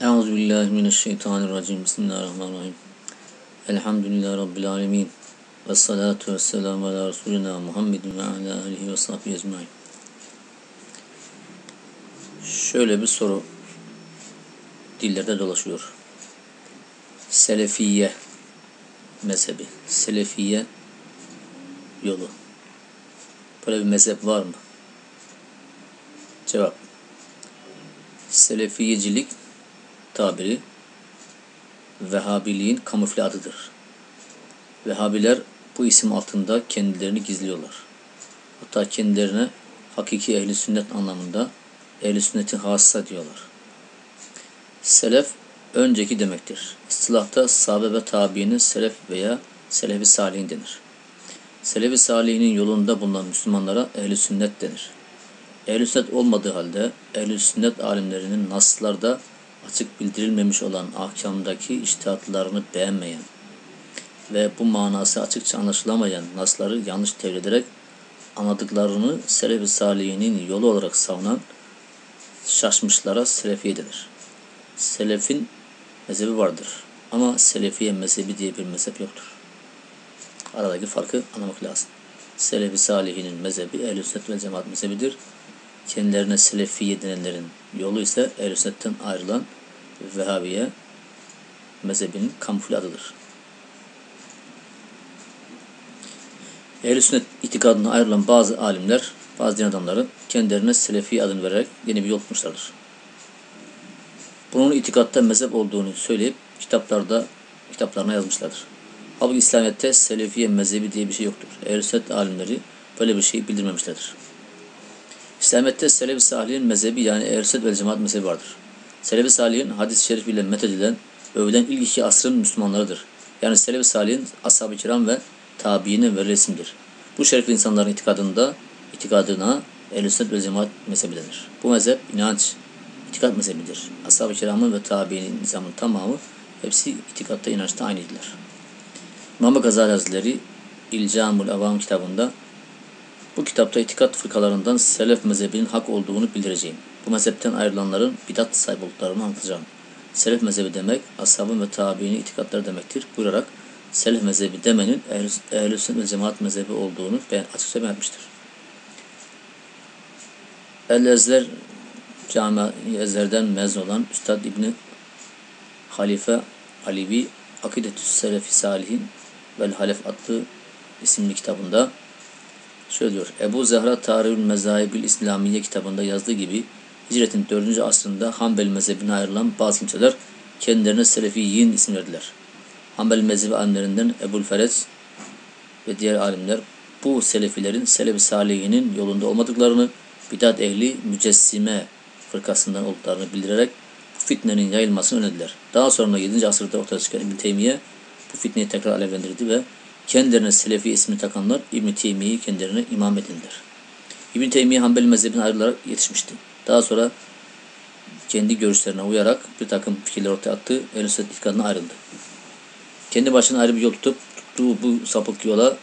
Euzu billahi mineşşeytanirracim. Bismillahirrahmanirrahim. Elhamdülillahi rabbil alamin. Ve salatu vesselamu ala Resulina Muhammedin ve ala alihi ve sahbihi ecmaîn. Şöyle bir soru dillerde dolaşıyor. Selefiye mezhebi, Selefiye yolu. Böyle bir mezhep var mı? Cevap. Selefiyecilik tabiri Vehhabiliğin kamufle adıdır. Vehhabiler bu isim altında kendilerini gizliyorlar. Hatta kendilerine hakiki ehli sünnet anlamında ehli sünnetin hassa diyorlar. Selef önceki demektir. İstilahta sahabe ve tabiinin selef veya selefi salihin denir. Selefi salihinin yolunda bulunan Müslümanlara ehli sünnet denir. Ehl-i sünnet olmadığı halde ehl-i sünnet alimlerinin naslarda açık bildirilmemiş olan ahkamdaki iştihatlarını beğenmeyen ve bu manası açıkça anlaşılamayan nasları yanlış tevil ederek anladıklarını Selefi Salihinin yolu olarak savunan şaşmışlara Selefiye denir. Selefin mezhebi vardır ama Selefiye mezhebi diye bir mezhep yoktur. Aradaki farkı anlamak lazım. Selefi Salihinin mezhebi Ehl-i Sünnet ve Cemaat mezhebidir kendilerine Selefiye denenlerin yolu ise ehl Sünnet'ten ayrılan Vehhabiye mezhebinin kamufle adıdır. ehl Sünnet itikadına ayrılan bazı alimler, bazı din adamları kendilerine Selefi adını vererek yeni bir yol tutmuşlardır. Bunun itikatta mezhep olduğunu söyleyip kitaplarda kitaplarına yazmışlardır. Halbuki İslamiyet'te Selefiye mezhebi diye bir şey yoktur. ehl Sünnet alimleri böyle bir şey bildirmemişlerdir. İslamiyet'te Selefi Salih'in mezhebi yani Ehl-i ve Cemaat mezhebi vardır. Selefi Salih'in hadis-i şerif ile methedilen, övülen ilk iki asrın Müslümanlarıdır. Yani Selefi Salih'in ashab-ı kiram ve tabiine ve resimdir. Bu şerefli insanların itikadında, itikadına Ehl-i ve Cemaat mezhebi denir. Bu mezhep inanç, itikat mezhebidir. Ashab-ı kiramın ve tabiinin nizamın tamamı hepsi itikatta, inançta aynıydılar. İmam Gazali Hazretleri İlcamul Avam kitabında bu kitapta itikat fırkalarından selef mezhebinin hak olduğunu bildireceğim. Bu mezhepten ayrılanların bidat sahibi olduklarını anlatacağım. Selef mezhebi demek, ashabın ve tabiinin itikatları demektir. Buyurarak selef mezhebi demenin ehl-i sünnet ve cemaat mezhebi olduğunu ben açıkça belirtmiştir. El-Ezler Cami Ezler'den mezun olan Üstad İbni Halife Alivi Akidetü Selefi Salihin vel Halef adlı isimli kitabında Şöyle diyor. Ebu Zehra Tarihül Mezahibül İslamiye kitabında yazdığı gibi Hicretin 4. asrında Hanbel mezhebine ayrılan bazı kimseler kendilerine Selefiyin isim verdiler. Hanbel mezhebi alimlerinden Ebul Ferez ve diğer alimler bu Selefilerin Selefi Salihinin yolunda olmadıklarını bidat ehli mücessime fırkasından olduklarını bildirerek fitnenin yayılmasını öneriler. Daha sonra 7. asırda ortaya çıkan İbn Teymiye bu fitneyi tekrar alevlendirdi ve Kendilerine Selefi ismi takanlar İbn Teymiye'yi kendilerine imam edindiler. İbn Teymiye Hanbeli mezhebine ayrılarak yetişmişti. Daha sonra kendi görüşlerine uyarak bir takım fikirler ortaya attı. Ehl-i itikadına ayrıldı. Kendi başına ayrı bir yol tutup tuttuğu bu sapık yola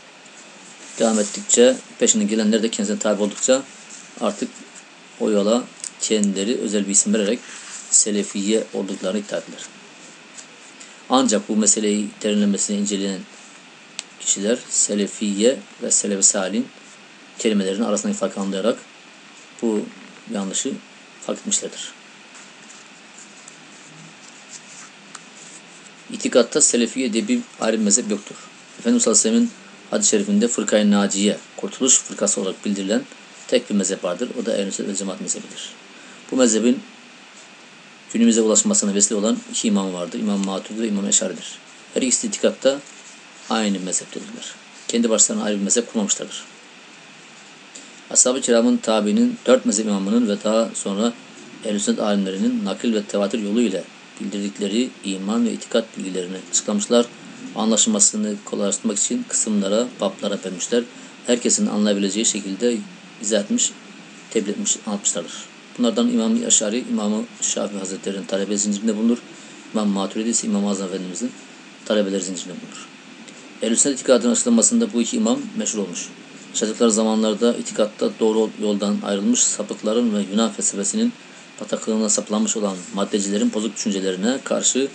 devam ettikçe peşinden gelenler de kendisine tabi oldukça artık o yola kendileri özel bir isim vererek Selefiye olduklarını iddia ettiler. Ancak bu meseleyi derinlemesine inceleyen kişiler Selefiye ve Selefi Salin kelimelerinin arasındaki farkı anlayarak bu yanlışı fark etmişlerdir. İtikatta Selefiye diye bir ayrı mezhep yoktur. Efendimiz sallallahu hadis-i şerifinde Fırkay Naciye, Kurtuluş Fırkası olarak bildirilen tek bir mezhep vardır. O da Ehl-i ve Cemaat mezhebidir. Bu mezhebin günümüze ulaşmasına vesile olan iki imam vardır. İmam Maturidi ve İmam Eşari'dir. Her ikisi itikatta aynı mezheptedirler. Kendi başlarına ayrı bir mezhep kurmamışlardır. Ashab-ı kiramın tabiinin dört mezhep imamının ve daha sonra ehl alimlerinin nakil ve tevatür yolu ile bildirdikleri iman ve itikat bilgilerini açıklamışlar. Anlaşılmasını kolaylaştırmak için kısımlara, bablara bölmüşler. Herkesin anlayabileceği şekilde izah etmiş, tebliğ etmiş, anlatmışlardır. Bunlardan İmam-ı Aşari, İmam-ı Şafii Hazretleri'nin talebe zincirinde bulunur. İmam Maturidi ise İmam-ı Azam Efendimiz'in talebeleri zincirinde bulunur. Ehl-i itikadının açıklamasında bu iki imam meşhur olmuş. Yaşadıkları zamanlarda itikatta doğru yoldan ayrılmış sapıkların ve Yunan felsefesinin bataklığına saplanmış olan maddecilerin bozuk düşüncelerine karşı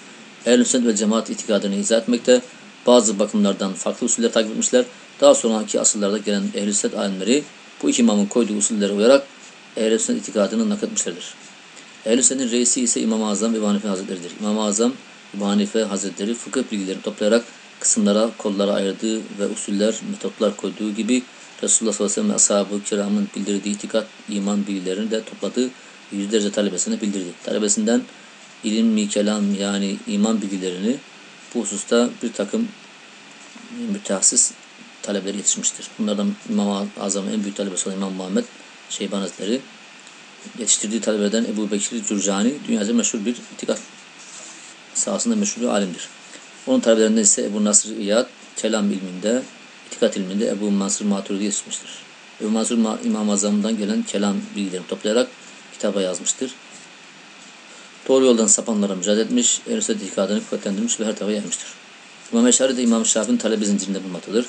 ehl sünnet ve cemaat itikadını izah etmekte bazı bakımlardan farklı usuller takip etmişler. Daha sonraki asırlarda gelen ehl sünnet alimleri bu iki imamın koyduğu usullere uyarak ehl sünnet itikadını nakletmişlerdir. ehl sünnet'in reisi ise İmam-ı Azam Ebu Hanife Hazretleri'dir. İmam-ı Azam Ebu Hanife Hazretleri fıkıh bilgilerini toplayarak kısımlara, kollara ayırdığı ve usuller, metotlar koyduğu gibi Resulullah sallallahu aleyhi ve sellem ve kiramın bildirdiği itikat, iman bilgilerini de topladığı yüzlerce talebesine bildirdi. Talebesinden ilim, kelam yani iman bilgilerini bu hususta bir takım mütehassıs talebeleri yetişmiştir. Bunlardan İmam-ı Azam'ın en büyük talebesi olan İmam Muhammed Şeyban Hazretleri yetiştirdiği talebelerden Ebu Bekir Cürcani dünyaca meşhur bir itikat sahasında meşhur bir alimdir. Onun talebelerinden ise Ebu Nasr İyad kelam ilminde, itikat ilminde Ebu Mansur Maturidi yetişmiştir. Ebu Mansur İmam-ı Azam'dan gelen kelam bilgilerini toplayarak kitaba yazmıştır. Doğru yoldan sapanlara mücadele etmiş, Ehl-i itikadını kuvvetlendirmiş ve her tarafa yaymıştır. İmam Eşari de İmam Şafii'nin talebe zincirinde bulunmaktadır.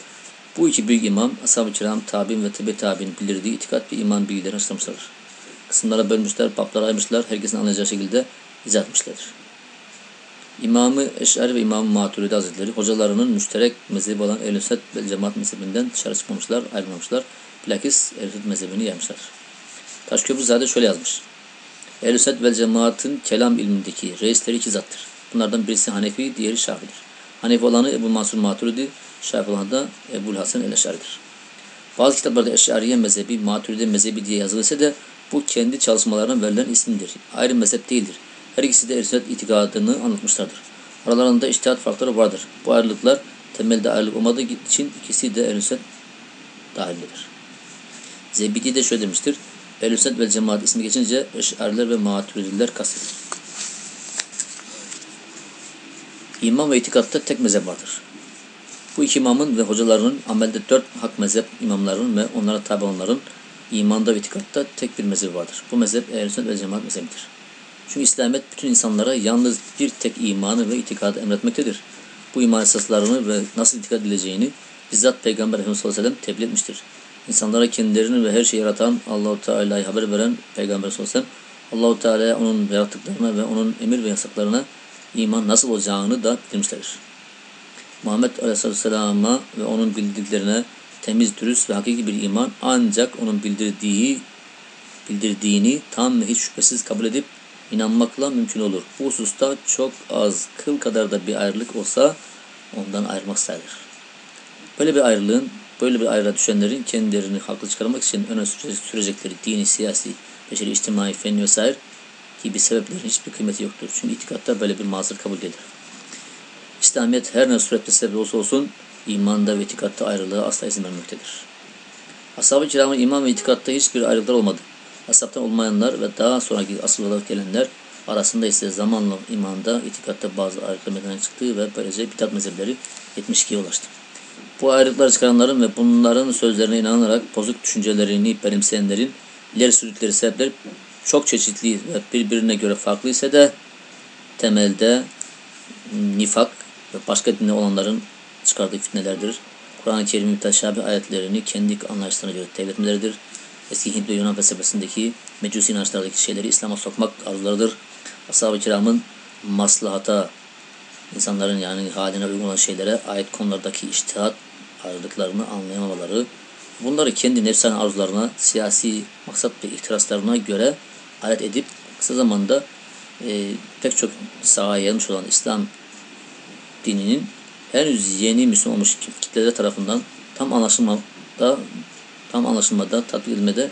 Bu iki büyük imam, ashab-ı kiram, tabi'in ve tebe tabi'in bildirdiği itikat ve iman bilgilerini açıklamışlardır. Kısımlara bölmüşler, bablara ayırmışlar, herkesin anlayacağı şekilde izah etmişlerdir. İmamı Eş'ari ve İmam-ı Maturidi Hazretleri hocalarının müşterek mezhebi olan ehl ve Cemaat mezhebinden dışarı çıkmamışlar, ayrılmamışlar. Bilakis ehl mezhebini yaymışlar. Taşköprüzade şöyle yazmış. ehl ve Cemaat'ın kelam ilmindeki reisleri iki zattır. Bunlardan birisi Hanefi, diğeri Şafi'dir. Hanefi olanı Ebu Mansur Maturidi, Şafi olanı da Ebu Hasan el-Eş'ari'dir. Bazı kitaplarda Eş'ariye mezhebi, Maturidi mezhebi diye yazılırsa da bu kendi çalışmalarına verilen isimdir. Ayrı mezhep değildir. Her ikisi de ehl itikadını anlatmışlardır. Aralarında iştihat farkları vardır. Bu ayrılıklar temelde ayrılık olmadığı için ikisi de ehl dahildir. Zebidi de şöyle demiştir. ehl ve cemaat ismi geçince eşariler ve maturidiler kastedilir. İmam ve itikatta tek mezhep vardır. Bu iki imamın ve hocalarının amelde dört hak mezhep imamlarının ve onlara tabi olanların imanda ve itikatta tek bir mezhebi vardır. Bu mezhep ehl ve cemaat mezhebidir. Çünkü İslamiyet bütün insanlara yalnız bir tek imanı ve itikadı emretmektedir. Bu iman esaslarını ve nasıl itikad edileceğini bizzat Peygamber Efendimiz sallallahu aleyhi ve sellem tebliğ etmiştir. İnsanlara kendilerini ve her şeyi yaratan Allahu Teala'yı haber veren Peygamber sallallahu aleyhi ve sellem Allahu Teala'ya onun yarattıklarına ve onun emir ve yasaklarına iman nasıl olacağını da bilmişlerdir. Muhammed Aleyhisselam'a ve onun bildiklerine temiz, dürüst ve hakiki bir iman ancak onun bildirdiği bildirdiğini tam ve hiç şüphesiz kabul edip inanmakla mümkün olur. Bu hususta çok az, kıl kadar da bir ayrılık olsa ondan ayrılmak sayılır. Böyle bir ayrılığın, böyle bir ayrılığa düşenlerin kendilerini haklı çıkarmak için öne sürecekleri dini, siyasi, beşeri, içtimai, fenli vesaire gibi sebeplerin hiçbir kıymeti yoktur. Çünkü itikatta böyle bir mazır kabul edilir. İslamiyet her ne surette sebep olsa olsun imanda ve itikatta ayrılığa asla izin vermektedir. Ashab-ı kiramın iman ve itikatta hiçbir ayrılıklar olmadı. Asaptan olmayanlar ve daha sonraki asıl olarak gelenler arasında ise zamanla imanda, itikatta bazı ayrılıklar meydana çıktığı ve böylece bidat mezhepleri 72'ye ulaştı. Bu ayrılıkları çıkaranların ve bunların sözlerine inanarak bozuk düşüncelerini benimseyenlerin ileri sürdükleri sebepler çok çeşitli ve birbirine göre farklı ise de temelde nifak ve başka dinle olanların çıkardığı fitnelerdir. Kur'an-ı Kerim'in müteşabih ayetlerini kendi anlayışlarına göre tevhid eski Hint ve Yunan felsefesindeki mecusi inançlardaki şeyleri İslam'a sokmak arzularıdır. Ashab-ı kiramın maslahata, insanların yani haline uygun olan şeylere ait konulardaki iştihat ayrılıklarını anlayamamaları, bunları kendi nefsani arzularına, siyasi maksat ve ihtiraslarına göre alet edip kısa zamanda e, pek çok sahaya yayılmış olan İslam dininin henüz yeni Müslüman olmuş kitleler tarafından tam anlaşılmada tam anlaşılmada, tatbik edilmede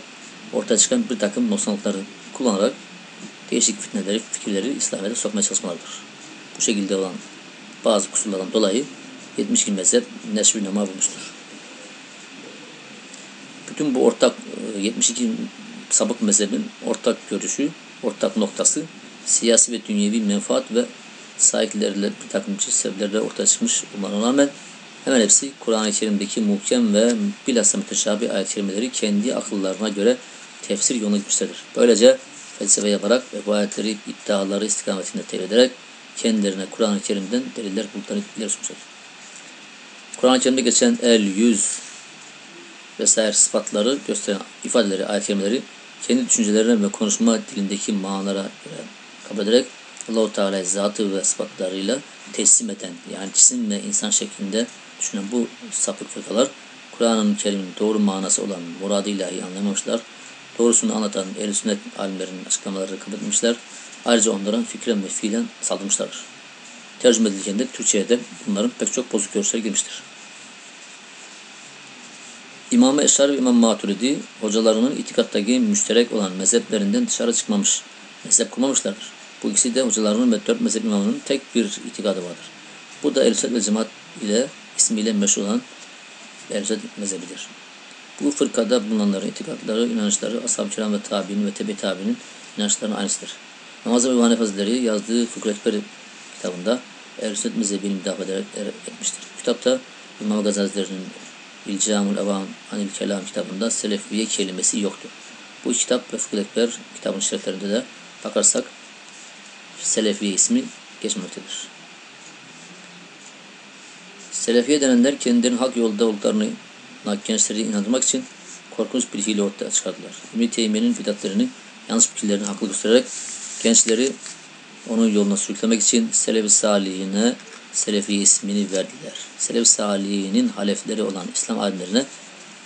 ortaya çıkan bir takım noksanlıkları kullanarak değişik fitneleri, fikirleri İslamiyet'e sokmaya çalışmalardır. Bu şekilde olan bazı kusurlardan dolayı 72 mezhep neşvi nama bulmuştur. Bütün bu ortak 72 e, sabık mezhebin ortak görüşü, ortak noktası siyasi ve dünyevi menfaat ve sahiplerle bir takım sebeplerle ortaya çıkmış olmana rağmen Hemen hepsi Kur'an-ı Kerim'deki muhkem ve bilhassa müteşabih ayet kelimeleri kendi akıllarına göre tefsir yoluna gitmişlerdir. Böylece felsefe yaparak ve bu ayetleri iddiaları istikametinde tevhid ederek kendilerine Kur'an-ı Kerim'den deliller bulduklarını ileri sunmuşlar. Kur'an-ı Kerim'de geçen el, yüz vesaire sıfatları gösteren ifadeleri, ayet kelimeleri kendi düşüncelerine ve konuşma dilindeki manalara göre kabul ederek Allahu Teala'yı zatı ve sıfatlarıyla teslim eden yani cisim ve insan şeklinde düşünen bu sapık fırkalar Kur'an'ın kerimin doğru manası olan murad-ı ilahi anlamamışlar. Doğrusunu anlatan ehl sünnet alimlerinin açıklamaları kabul etmişler. Ayrıca onların fikren ve fiilen saldırmışlardır. Tercüme edilirken de Türkçe'ye de bunların pek çok bozuk görüşleri girmiştir. İmam-ı Eşar ve İmam Maturidi hocalarının itikattaki müşterek olan mezheplerinden dışarı çıkmamış, mezhep kurmamışlardır. Bu ikisi de hocalarının ve dört mezhep imamının tek bir itikadı vardır. Bu da el ve Cemaat ile ismiyle meşhur olan el mezhebidir. Bu fırkada bulunanların itikatları, inançları, ashab-ı kiram ve tabi'nin ve tebe tabi'nin inançlarının aynısıdır. Namaz ve Hazretleri yazdığı Fıkıh Ekber kitabında ehl Sünnet mezhebini müdafaa ederek etmiştir. Kitapta İmam Gazali Hazretleri'nin İlcamul Avam Anil Kelam kitabında Selefiye kelimesi yoktur. Bu kitap ve Fıkıh Ekber kitabın şerhlerinde de bakarsak Selefiye ismi geçmektedir. Selefiye denenler kendilerinin hak yolda olduklarını gençleri inandırmak için korkunç bir hile ortaya çıkardılar. İbn-i Teymiye'nin bidatlarını, yanlış fikirlerini haklı göstererek gençleri onun yoluna sürüklemek için Selefi Salihine Selefi ismini verdiler. Selefi Salihinin halefleri olan İslam alimlerine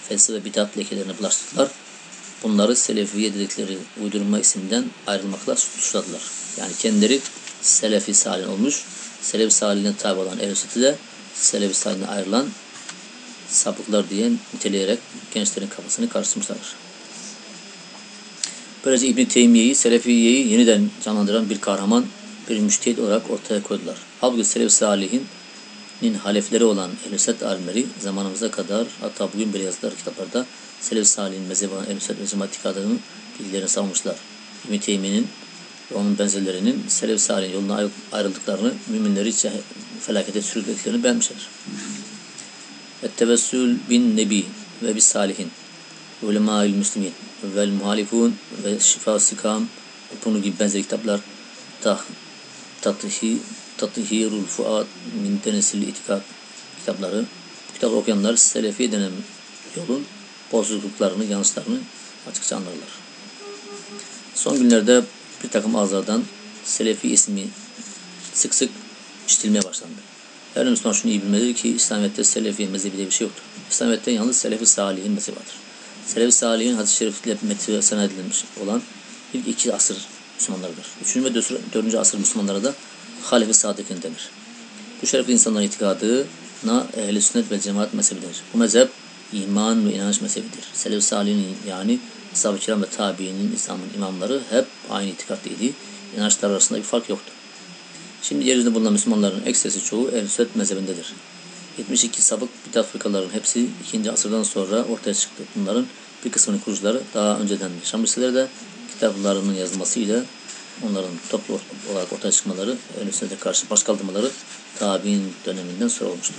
felsefe bidat lekelerini bulaştırdılar. Bunları Selefiye dedikleri uydurma isimden ayrılmakla suçladılar. Yani kendileri Selefi Salih olmuş, Selefi Salihine tabi olan ehl de Selefi Salihine ayrılan sapıklar diye niteleyerek gençlerin kafasını karıştırmışlardır. Böylece İbn Teymiye'yi, Selefiye'yi yeniden canlandıran bir kahraman, bir müştehit olarak ortaya koydular. Halbuki Selef Salih'in halefleri olan Ehl-i alimleri zamanımıza kadar hatta bugün bile yazdılar kitaplarda Selef Salih'in mezhebi olan Ehl-i itikadının bilgilerini savunmuşlar. İbn Teymiye'nin onun benzerlerinin Selef Salih'in yoluna ayrıldıklarını, müminleri felakete sürüklediklerini beğenmişler. Ettevessül bin Nebi ve bis salihin ulemâil müslimin vel muhalifun ve şifa sikam bunun gibi benzer kitaplar tah, tatıhi, tatihirul fuad min tenesil itikad kitapları bu kitabı okuyanlar selefi denen yolun bozukluklarını, yanlışlarını açıkça anlarlar. Son günlerde bir takım ağızlardan Selefi ismi sık sık işitilmeye başlandı. Her Müslüman şunu iyi bilmelidir ki İslamiyet'te Selefi mezhebi diye bir şey yoktur. İslamiyet'te yalnız Selefi Salih'in mezhebi vardır. Selefi Salih'in hadis-i şerifle metri sened edilmiş olan ilk iki asır Müslümanlarıdır. Üçüncü ve dördüncü asır Müslümanlara da Halefi Sadık'ın denir. Bu şerefli insanların itikadına ehl sünnet ve cemaat mezhebidir. Bu mezhep iman ve inanç mezhebidir. Selefi Salih'in yani Ashab-ı Kiram ve Tabi'nin İslam'ın imamları hep aynı itikatlıydı. İnançlar arasında bir fark yoktu. Şimdi yeryüzünde bulunan Müslümanların eksesi çoğu ehl sünnet mezhebindedir. 72 sabık bidat fırkaların hepsi 2. asırdan sonra ortaya çıktı. Bunların bir kısmının kurucuları daha önceden yaşamışlar da kitaplarının yazılmasıyla onların toplu olarak ortaya çıkmaları, ehl sünnete karşı baş kaldırmaları tabi'in döneminden sonra olmuştur.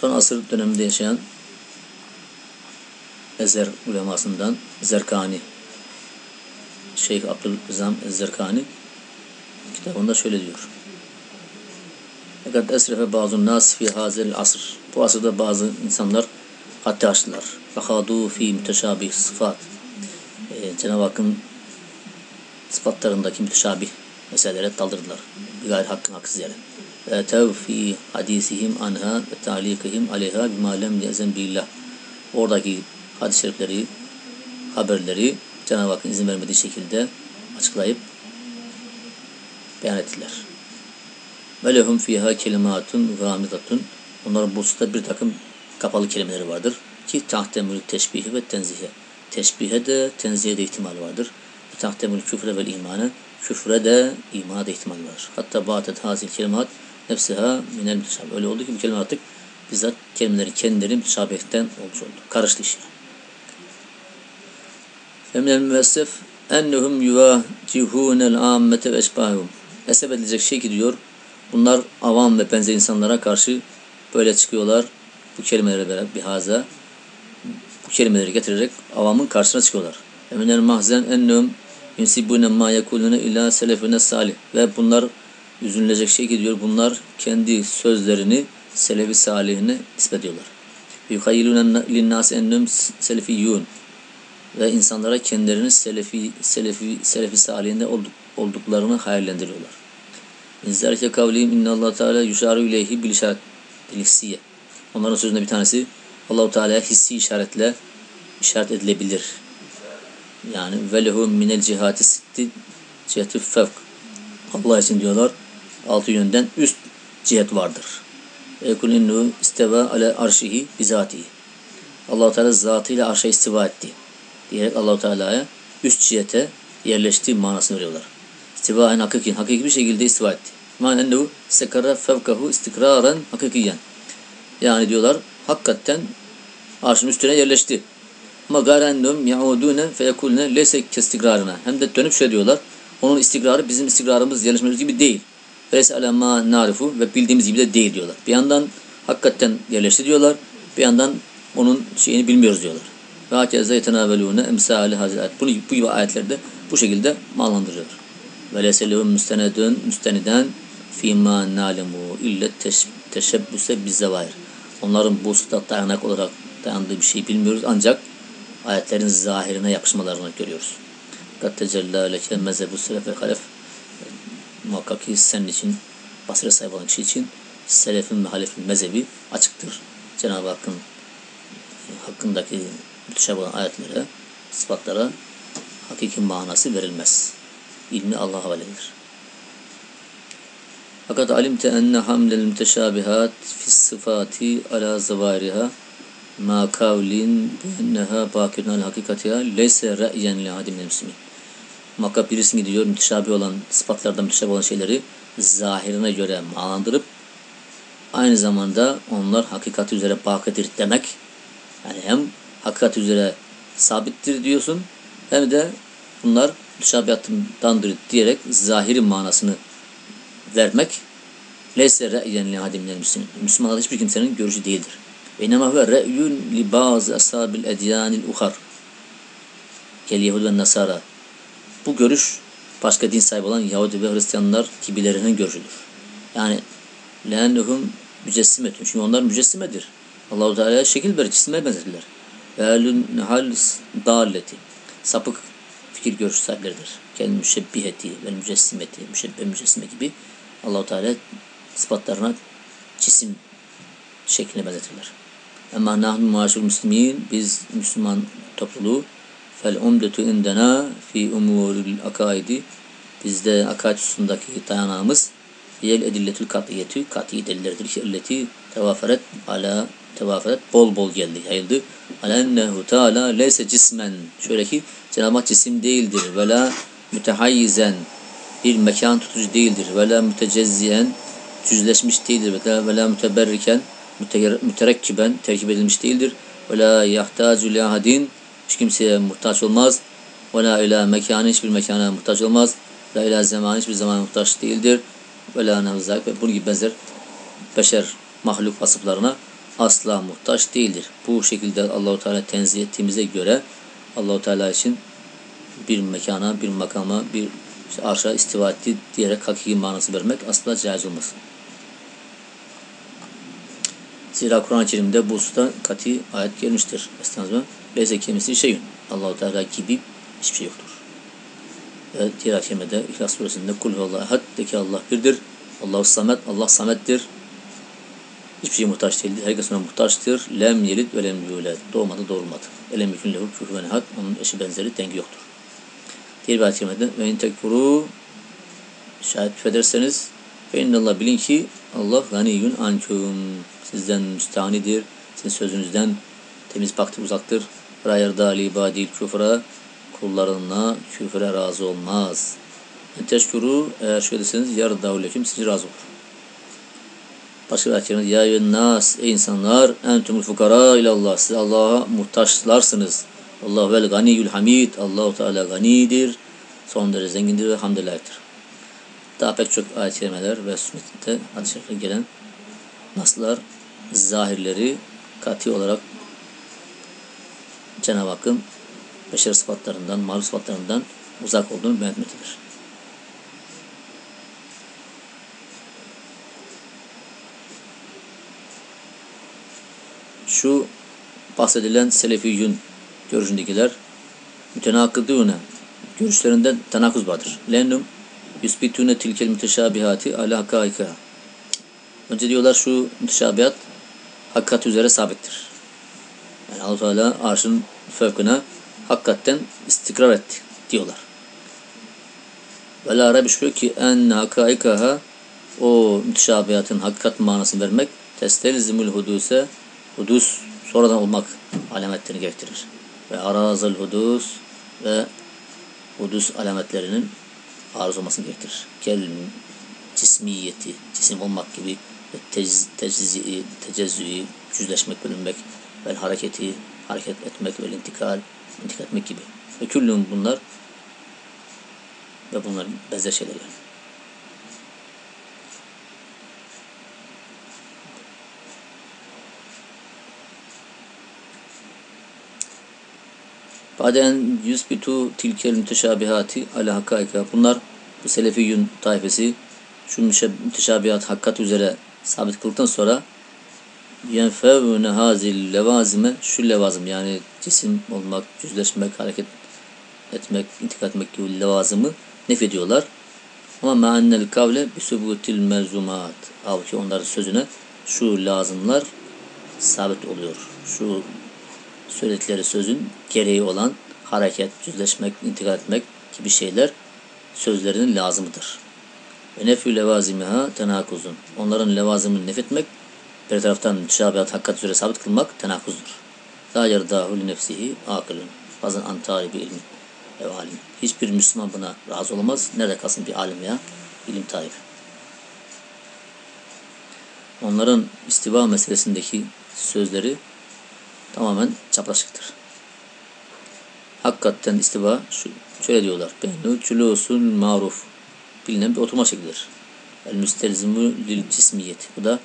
Son asır döneminde yaşayan Ezer ulemasından Zerkani Şeyh Abdülizam Zerkani kitabında şöyle diyor. Fakat esrefe bazı nas fi hazel asr. Bu asırda bazı insanlar haddi aştılar. Fahadu fi müteşabih sıfat. Ee, Cenab-ı Hakk'ın sıfatlarındaki müteşabih meselelere daldırdılar. Bir gayri hakkın haksız yere. Ve tev fi hadisihim anha ve talikihim aleyha bima lem yezen billah. Oradaki hadis-i şerifleri, haberleri Cenab-ı Hakk'ın izin vermediği şekilde açıklayıp beyan ettiler. Ve lehum fiha kelimatun gamidatun. Onların bu bir takım kapalı kelimeleri vardır. Ki tahtemül teşbihi ve tenzihe. Teşbihe de tenzihe de ihtimal vardır. Tahtemül küfre ve imane. Küfre de imana da ihtimal var. Hatta ba'tet hazil kelimat nefsiha minel müteşabih. Öyle oldu ki bu kelime artık bizzat kelimeleri kendileri müteşabihten olmuş oldu. Karıştı işe. Femnel müessef ennehum yuvacihûnel âmmete ve eşbâhum. Esef edilecek şey ki diyor, bunlar avam ve benzer insanlara karşı böyle çıkıyorlar. Bu kelimeleri beraber bihaza bu kelimeleri getirerek avamın karşısına çıkıyorlar. Eminel mahzen ennehum yunsibune ma yekulune illa selefine salih. Ve bunlar üzülülecek şey ki diyor, bunlar kendi sözlerini selefi salihine nispet ediyorlar. Yuhayyilune linnâs ennehum selefiyyûn. Ve insanlara kendilerini selefi selefi selefi salihinde olduk, olduklarını hayallendiriyorlar. İnzerke kavlihim innallahu teala yuşaru ileyhi bil işaret hissiye. Onların sözünde bir tanesi Allahu Teala hissi işaretle işaret edilebilir. Yani ve lehu minel cihati sitti cihati fevk. Allah için diyorlar altı yönden üst cihet vardır. Ekun innu isteva ale arşihi bizatihi. Allah Teala zatıyla arşa istiva etti. Diyerek Allah Teala'ya üst cihete yerleştiği manasını veriyorlar. İstivaen hakikin, hakiki bir şekilde istiva etti. Manennehu sekarra fevkahu istikraren hakikiyen. Yani diyorlar hakikaten arşın üstüne yerleşti. Ama garennum yaudune feyekulne lese kestikrarına. Hem de dönüp şöyle diyorlar. Onun istikrarı bizim istikrarımız yerleşmemiz gibi değil. Velese ala ma narifu ve bildiğimiz gibi de değil diyorlar. Bir yandan hakikaten yerleşti diyorlar. Bir yandan onun şeyini bilmiyoruz diyorlar. Ve hakeze yetenavelûne emsâli hazret. Bunu bu gibi ayetlerde bu şekilde mallandırıyor. Ve leselehum müstenedün müsteniden fîmâ nâlemu ille teşebbüse bizzevâir. Onların bu hususta dayanak olarak dayandığı bir şey bilmiyoruz ancak ayetlerin zahirine yapışmalarını görüyoruz. Kat tecella leke mezhebu selef ve halef muhakkak ki senin için basiret sahibi olan kişi için selefin ve halefin mezhebi açıktır. Cenab-ı Hakk'ın hakkındaki müteşabih olan ayetlere, sıfatlara hakiki manası verilmez. İlmi Allah'a havaledir. Fakat alimte enne hamlel müteşabihat fis sıfati ala zavariha ma kavlin bienneha bakirun al hakikatiha leyse re'yen li adim muslimin. Muhakkak birisi gidiyor müteşabih olan sıfatlardan müteşabih olan şeyleri zahirine göre manalandırıp aynı zamanda onlar hakikat üzere bakidir demek. Yani hem hakikat üzere sabittir diyorsun hem de bunlar müteşabihattandır diyerek zahiri manasını vermek leyse re'yen li hadimler. Müslümanlar hiçbir kimsenin görüşü değildir. Ve inema huve re'yun li bazı ashabil edyanil uhar. Kel Yahud ve Nasara. Bu görüş başka din sahibi olan Yahudi ve Hristiyanlar gibilerinin görüşüdür. Yani leennehum mücessimetün. Çünkü onlar mücessimedir. Allahu Teala'ya şekil verir, cisime benzetiler. Ve ehlün hal dalleti. Sapık fikir görüş sahipleridir. Kendi müşebbiheti ve mücessimeti, müşebbe mücessime gibi Allahu Teala sıfatlarına cisim şekline benzetirler. Ama nahnu muaşir müslimin biz Müslüman topluluğu fel umdetu indena fi umuril akaidi bizde akaid hususundaki dayanağımız yel edilletül katiyetü kati delillerdir ki illeti tevaferet ala tevaferet bol bol geldi yayıldı. Alennehu teala leyse cismen. Şöyle ki Cenab-ı Hak cisim değildir. Ve la mütehayyizen bir mekan tutucu değildir. Ve la mütecezziyen cüzleşmiş değildir. Ve la müteberriken müterekkiben terkip edilmiş değildir. Ve la yahtacu li ahadin hiç kimseye muhtaç olmaz. Ve la ila mekanı hiçbir mekana muhtaç olmaz. La ila zamanı hiçbir zamana muhtaç değildir. Ve la nevzak ve bunun gibi benzer beşer mahluk vasıflarına asla muhtaç değildir. Bu şekilde Allahu Teala tenzih ettiğimize göre Allahu Teala için bir mekana, bir makama, bir işte arşa istiva etti diyerek hakiki manası vermek asla caiz olmaz. Zira Kur'an-ı Kerim'de bu hususta kati ayet gelmiştir. Estağfurullah. Leyse kemisi şeyün. Allahu Teala gibi hiçbir şey yoktur. Ve diğer hakemede İhlas Suresi'nde kul huvallahu ehad de ki Allah birdir. Allahu samet, Allah samettir. Hiçbir şey muhtaç değildir. Herkes ona muhtaçtır. Lem yelid ve lem yulad. Doğmadı, doğurmadı. Elem yükün lehu küfüven ehad. Onun eşi benzeri dengi yoktur. Diğer bir ayet ve in tekfuru şayet küfederseniz ve innallah bilin ki Allah ganiyun ankum sizden müstahanidir. Sizin sözünüzden temiz paktır, uzaktır. Rayarda li ibadil küfra kullarına küfre razı olmaz. Teşkuru eğer şöyle deseniz yarda lekum sizi razı olur. Başka bir ayet ya yön nas ey insanlar entumul fukara ilallah siz Allah'a muhtaçlarsınız. Allah vel ganiyül hamid. Allahu Teala ganidir. Son derece zengindir ve hamd Daha pek çok ayet kelimeler ve sünnette hadis-i gelen naslar, zahirleri kati olarak Cenab-ı Hakk'ın beşer sıfatlarından, maruf sıfatlarından uzak olduğunu beyan Şu bahsedilen Selefiyün görüşündekiler mütenakıdûne görüşlerinde tenakuz vardır. Lennum yusbitûne tilkel müteşabihati ala hakaika. Önce diyorlar şu müteşabihat hakikat üzere sabittir. Yani Allah Teala arşın fevkine hakikaten istikrar etti diyorlar. Ve la şüphe ki en hakaikaha o müteşabihatın hakikat manasını vermek testelzimül huduse hudus sonradan olmak alametlerini gerektirir. Ve arazıl hudus ve hudus alametlerinin arız olmasını gerektirir. Kel cismiyeti, cisim olmak gibi ve tec, teczi, tecezzüi, cüzleşmek, bölünmek ve hareketi, hareket etmek ve intikal, intikal etmek gibi. Ve küllüm bunlar ve bunlar benzer şeyler yani. Baden yüzbitu tilkel müteşabihati ala hakaika. Bunlar bu Selefiyyun tayfesi şu müteşabihat hakikat üzere sabit kıldıktan sonra yenfevne hazil levazime şu levazım yani cisim olmak, cüzleşmek, hareket etmek, intikal etmek gibi levazımı nef ediyorlar. Ama meannel kavle bisubutil melzumat. Halbuki onların sözüne şu lazımlar sabit oluyor. Şu söyledikleri sözün gereği olan hareket, cüzleşmek, intikal etmek gibi şeyler sözlerinin lazımıdır. Ve nefü levazimiha tenakuzun. Onların levazımını nefetmek, bir taraftan müşabihat hakikat üzere sabit kılmak tenakuzdur. La yerdahu li nefsihi akılın. Bazen antari bir ilmin ev alim. Hiçbir Müslüman buna razı olamaz. Nerede kalsın bir alim ya? ilim tarifi. Onların istiva meselesindeki sözleri tamamen çapraşıktır. Hakikaten istiva şu, şöyle diyorlar. Bennu culusul maruf. Bilinen bir oturma şeklidir. El müstelzimu lil cismiyet. Bu da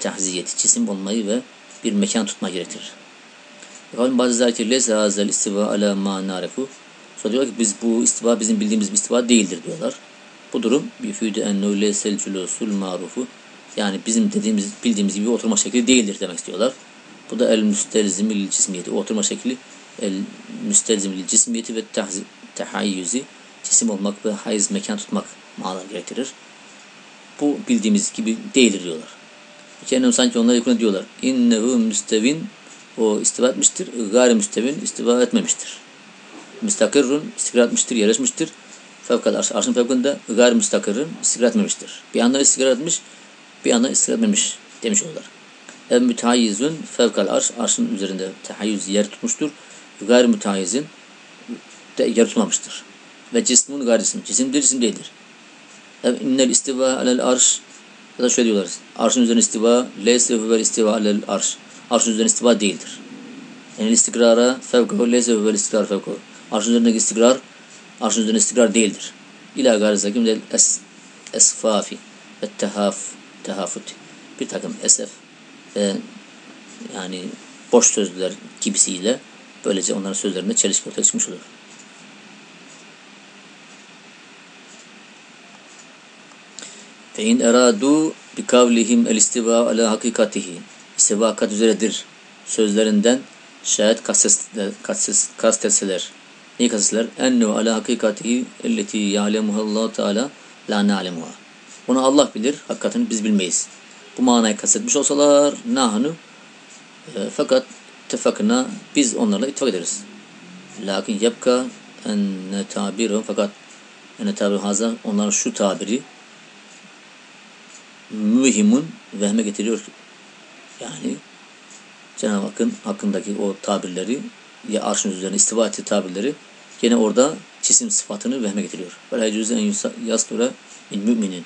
tahziyet, cisim olmayı ve bir mekan tutma gerektirir. Efendim bazı zâkir leyse hazel istiva ala ma narefu. Sonra diyorlar ki biz bu istiva bizim bildiğimiz bir istiva değildir diyorlar. Bu durum yüfüdü ennu leysel culusul marufu. Yani bizim dediğimiz bildiğimiz gibi oturma şekli değildir demek istiyorlar. Bu da el müstelzimil cismiyeti. O oturma şekli el müstelzimil cismiyeti ve tahayyüzi cisim olmak ve hayız mekan tutmak manalar gerektirir. Bu bildiğimiz gibi değildir diyorlar. Kendim sanki onlara yakın diyorlar. İnnehu müstevin o istiva etmiştir. Gayri müstevin istiva etmemiştir. Müstakirrun istikrar etmiştir, yerleşmiştir. Fevkal arş, arşın fevkinde gayri müstakirrun istikrar etmemiştir. Bir anda istikrar etmiş, bir anda istikrar etmemiş demiş olurlar. Ev mütehayyizün fevkal arş, arşın üzerinde tehayyüz yer tutmuştur. Gayri mütehayyizin de yer tutmamıştır. Ve cismun gayri cisim. Cisimdir, cisim değildir. Ev innel istiva alel arş ya da şöyle diyorlar. Arşın üzerine istiva leyse huvel istiva alel arş. Arşın üzerine istiva değildir. Yani istikrara fevkahu leyse huvel istikrar fevkahu. Arşın üzerindeki istikrar arşın üzerinde istikrar değildir. İlâ gâri zakim del es, esfafi ve tehaf, tehafuti. Bir takım esef ve yani boş sözler gibisiyle böylece onların sözlerinde çelişki ortaya çıkmış olur. Fe in eradu bi kavlihim el istiva ala hakikatihi. İstiva hakikat üzeredir sözlerinden şayet kastetseler. Neyi kastetseler? Ennu ala hakikatihi elleti ya'lemuhallahu teala la na'lemuha. Onu Allah bilir, hakikatini biz bilmeyiz. Bu manayı kastetmiş olsalar nahnu e, fakat tefakına biz onlarla ittifak ederiz. Lakin yapka enne tabiru fakat enne tabiru haza onların şu tabiri mühimun vehme getiriyor. Yani Cenab-ı Hakk'ın hakkındaki o tabirleri ya arşın üzerine istiva ettiği tabirleri gene orada cisim sıfatını vehme getiriyor. Böyle cüzden yastura min müminin.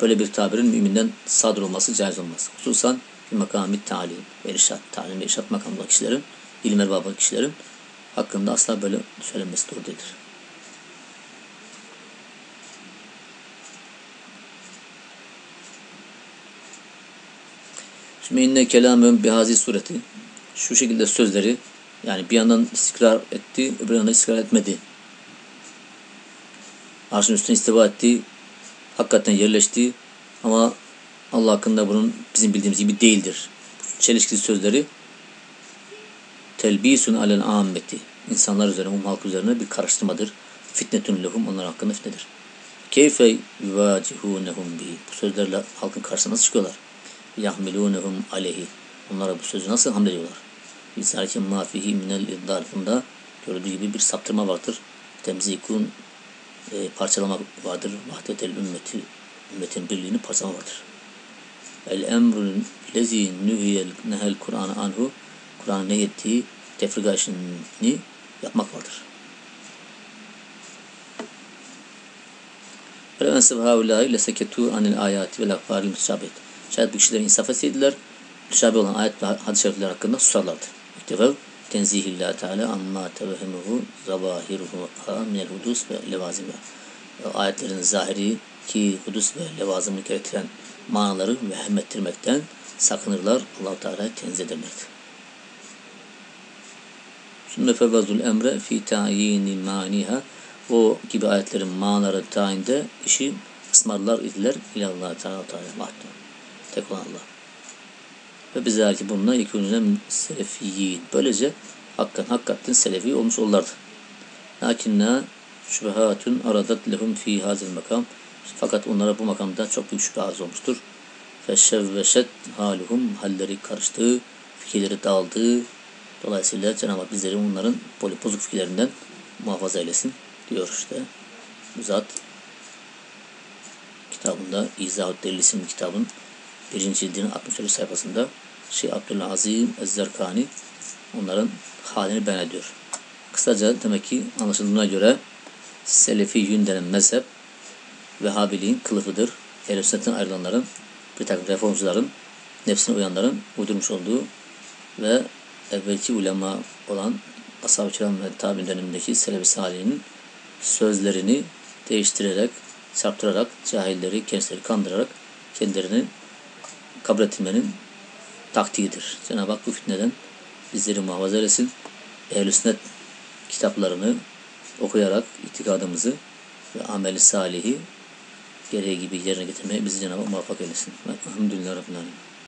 Böyle bir tabirin müminden sadır olması caiz olmaz. Hususan makamit talim, irşat, talim ve irşat makamında kişilerin, ilim erbabı kişilerin hakkında asla böyle söylenmesi doğru değildir. Şimdi inne kelamın bihazi sureti şu şekilde sözleri yani bir yandan istikrar etti, öbür yandan istikrar etmedi. Arşın üstüne istiva etti, hakikaten yerleşti ama Allah hakkında bunun bizim bildiğimiz gibi değildir. Çelişkili sözleri telbisun alel ammeti. insanlar üzerine, um halkı üzerine bir karıştırmadır. Fitnetun lehum onlar hakkında fitnedir. Keyfe yuvacihunehum bi. Bu sözlerle halkın karşısına nasıl çıkıyorlar? Yahmilunehum aleyhi. Onlara bu sözü nasıl hamlediyorlar? Bizarki ma fihi minel iddal. Gördüğü gibi bir saptırma vardır. Temzikun e, parçalama vardır. Vahdetel ümmeti ümmetin birliğini parçalama vardır. El emrul lezi nühiyel nehel Kur'an anhu Kur'an'ın nehyettiği tefrika işini yapmak vardır. Ve enseb haulâhi leseketû anil ayati vel akbaril müteşabih. Şayet bu kişiler insaf etseydiler, müteşabih olan ayet ve hadis-i şerifler hakkında susarlardı. İktifav tenzihillâhi teâlâ amma tevehemuhu zavahiruhu minel hudus ve levazime. Ayetlerin zahiri ki hudus ve levazımını gerektiren manaları vehem ettirmekten sakınırlar. allah Teala'yı tenzih ederlerdi. Sümme fevvazul emre fi tayini maniha o gibi ayetlerin manaları tayinde işi ısmarlar idiler ilallah Teala Teala mahtum. Tek olan Allah. Ve bizler bununla yekûnüne selefiyyin. Böylece hakkan hakikaten selefi olmuş olurlardı. Lakinna şübehatun aradat lehum fi hazil makam. Fakat onlara bu makamda çok büyük şüphe arz olmuştur. Feşevveşet haluhum halleri karıştı, fikirleri dağıldı. Dolayısıyla Cenab-ı Hak bizleri onların böyle bozuk fikirlerinden muhafaza eylesin diyor işte. Bu kitabında İzah-ı Delil isimli kitabın birinci cildinin 63. sayfasında Şeyh Abdülazim Ezzerkani onların halini beyan ediyor. Kısaca demek ki anlaşıldığına göre Selefi yün denen mezhep Vehhabiliğin kılıfıdır. Ehl-i ayrılanların bir takım reformcuların nefsine uyanların uydurmuş olduğu ve evvelki ulema olan Ashab-ı Kiram ve tabi dönemindeki Selefi Salih'in sözlerini değiştirerek, çarptırarak, cahilleri, gençleri kandırarak kendilerini kabul ettirmenin taktiğidir. Cenab-ı Hak bu fitneden bizleri muhafaza etsin. Ehl-i sünnet kitaplarını okuyarak itikadımızı ve ameli salihi gereği gibi yerine getirmeye bizi Cenab-ı Hak muvaffak eylesin. Elhamdülillah Rabbil Alemin.